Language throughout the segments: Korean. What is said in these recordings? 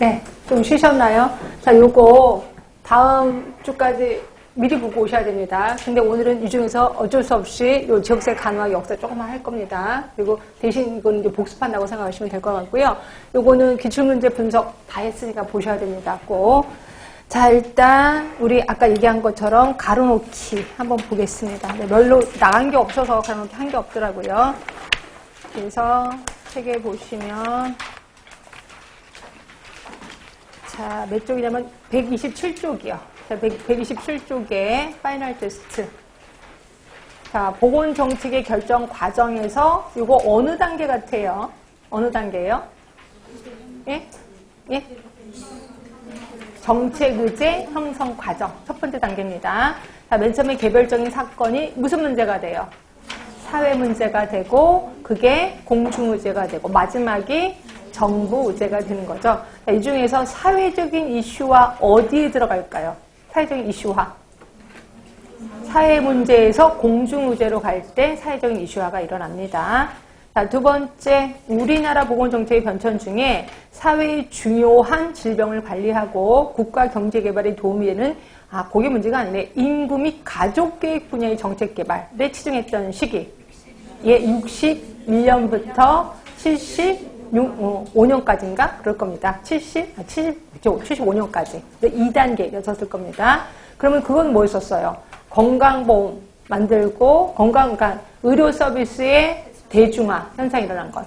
네, 좀 쉬셨나요? 자, 요거 다음 주까지 미리 보고 오셔야 됩니다. 근데 오늘은 이 중에서 어쩔 수 없이 요 지역세 간화 역사 조금만 할 겁니다. 그리고 대신 이거는 이제 복습한다고 생각하시면 될 것 같고요. 요거는 기출문제 분석 다 했으니까 보셔야 됩니다. 꼭. 자, 일단 우리 아까 얘기한 것처럼 가로놓기 한번 보겠습니다. 네, 별로 나간 게 없어서 가로놓기 한 게 없더라고요. 그래서 책에 보시면 자, 몇 쪽이냐면 127쪽이요. 자, 100, 127쪽에 파이널 테스트. 자, 보건 정책의 결정 과정에서 이거 어느 단계 같아요? 어느 단계예요? 예? 예? 정책 의제 형성 과정 첫 번째 단계입니다. 자, 맨 처음에 개별적인 사건이 무슨 문제가 돼요? 사회 문제가 되고 그게 공중 의제가 되고 마지막이 정부 의제가 되는 거죠. 자, 이 중에서 사회적인 이슈와 어디에 들어갈까요? 사회적인 이슈화. 사회 문제에서 공중 의제로 갈 때 사회적인 이슈화가 일어납니다. 자, 두 번째, 우리나라 보건정책의 변천 중에 사회의 중요한 질병을 관리하고 국가 경제 개발에 도움이 되는 아, 그게 문제가 아니네. 인구 및 가족 계획 분야의 정책 개발에 치중했던 시기. 예, 61년부터 75년까지인가? 그럴 겁니다. 70, 아, 70, 그죠? 75년까지. 2단계 였었을 겁니다. 그러면 그건 뭐였었어요? 건강보험 만들고, 건강, 그러니까 의료 서비스의 대중화 현상이 일어난 것.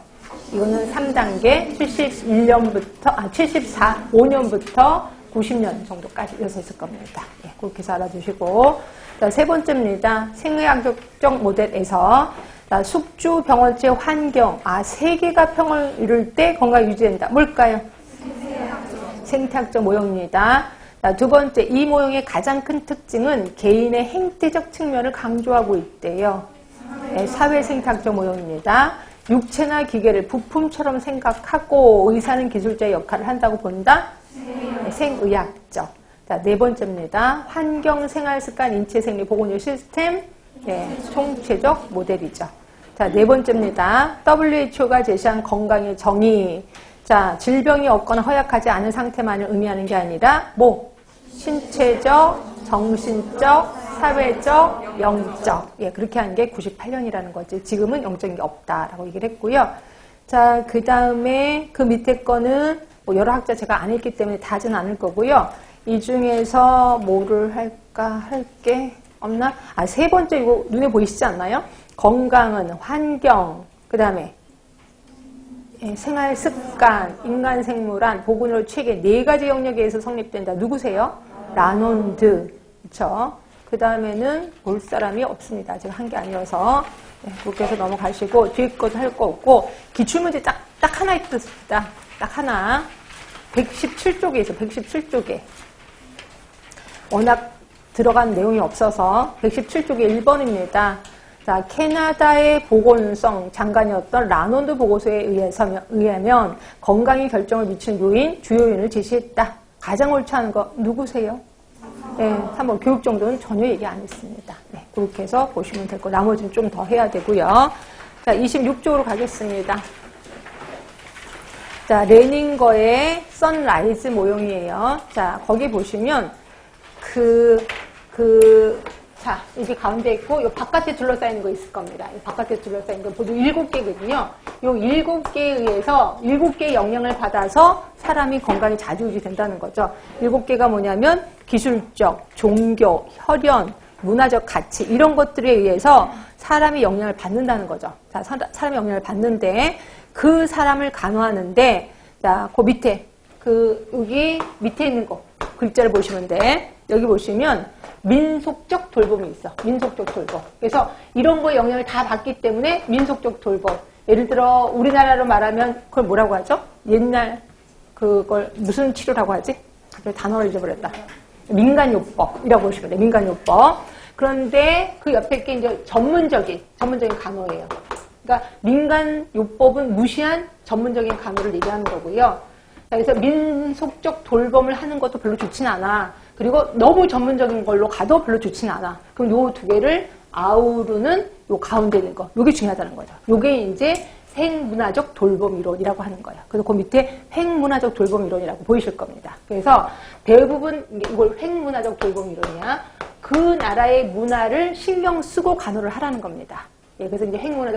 이거는 3단계 71년부터 아 74, 5년부터 90년 정도까지 이어졌을 겁니다. 예, 그렇게 해서 알아두시고 자, 세 번째입니다. 생의학적 모델에서 자, 숙주 병원체 환경 아 세계가 평을 이룰 때 건강 유지된다. 뭘까요? 생태학적 모형입니다. 자, 두 번째 이 모형의 가장 큰 특징은 개인의 행태적 측면을 강조하고 있대요. 네, 사회 생태학적 모형입니다. 육체나 기계를 부품처럼 생각하고 의사는 기술자의 역할을 한다고 본다. 네, 생의학적. 자, 네 번째입니다. 환경, 생활 습관, 인체 생리, 보건료 시스템, 네, 총체적 모델이죠. 자, 네 번째입니다. WHO가 제시한 건강의 정의. 자, 질병이 없거나 허약하지 않은 상태만을 의미하는 게 아니라, 뭐, 신체적, 정신적, 사회적, 영적. 예, 그렇게 하는 게 98년이라는 거지. 지금은 영적인 게 없다라고 얘기를 했고요. 자, 그 다음에 그 밑에 거는 뭐 여러 학자 제가 안 했기 때문에 다 하진 않을 거고요. 이 중에서 뭐를 할까 할 게 없나? 아, 세 번째 이거 눈에 보이시지 않나요? 건강은 환경, 그 다음에 예, 생활 습관, 인간 생물학, 보건의료 체계 네 가지 영역에서 성립된다. 누구세요? 라논드. 그렇죠? 그 다음에는 볼 사람이 없습니다. 제가 한 게 아니어서 네, 그렇게 해서 넘어가시고 뒤에 것도 할 거 없고 기출문제 딱, 딱 하나 있습니다. 딱 하나 117쪽에 있어 117쪽에 워낙 들어간 내용이 없어서 117쪽에 1번입니다. 자, 캐나다의 보건성 장관이었던 라논드 보고서에 의하면 건강에 결정을 미치는 요인, 주요 요인을 제시했다. 가장 옳지 않은 거 누구세요? 네, 3번 교육 정도는 전혀 얘기 안 했습니다. 네, 그렇게 해서 보시면 될 거. 나머지는 좀 더 해야 되고요. 자, 26쪽으로 가겠습니다. 자, 레닝거의 선라이즈 모형이에요. 자, 거기 보시면 그, 그, 자, 여기 가운데 있고, 이 바깥에 둘러싸이는 거 있을 겁니다. 이 바깥에 둘러싸이는 거 모두 일곱 개거든요. 이 일곱 개에 의해서 일곱 개의 영향을 받아서 사람이 건강이 자주유지 된다는 거죠. 일곱 개가 뭐냐면 기술적, 종교, 혈연, 문화적 가치 이런 것들에 의해서 사람이 영향을 받는다는 거죠. 자, 사람이 영향을 받는데 그 사람을 간호하는데 자, 그 밑에 그 여기 밑에 있는 거 글자를 보시면 돼. 여기 보시면 민속적 돌봄이 있어. 민속적 돌봄. 그래서 이런 거에 영향을 다 받기 때문에 민속적 돌봄. 예를 들어 우리나라로 말하면 그걸 뭐라고 하죠? 옛날 그걸 무슨 치료라고 하지? 단어를 잊어버렸다. 민간요법이라고 보시면 돼. 민간요법. 그런데 그 옆에 게 이제 전문적인 전문적인 간호예요. 그러니까 민간요법은 무시한 전문적인 간호를 얘기하는 거고요. 그래서 민속적 돌봄을 하는 것도 별로 좋진 않아. 그리고 너무 전문적인 걸로 가도 별로 좋진 않아. 그럼 요 두 개를 아우르는 요 가운데 있는 거. 요게 중요하다는 거죠. 요게 이제 횡문화적 돌봄 이론이라고 하는 거예요. 그래서 그 밑에 횡문화적 돌봄 이론이라고 보이실 겁니다. 그래서 대부분 이걸 횡문화적 돌봄 이론이야. 그 나라의 문화를 신경 쓰고 간호를 하라는 겁니다. 예, 그래서 이제 횡문화적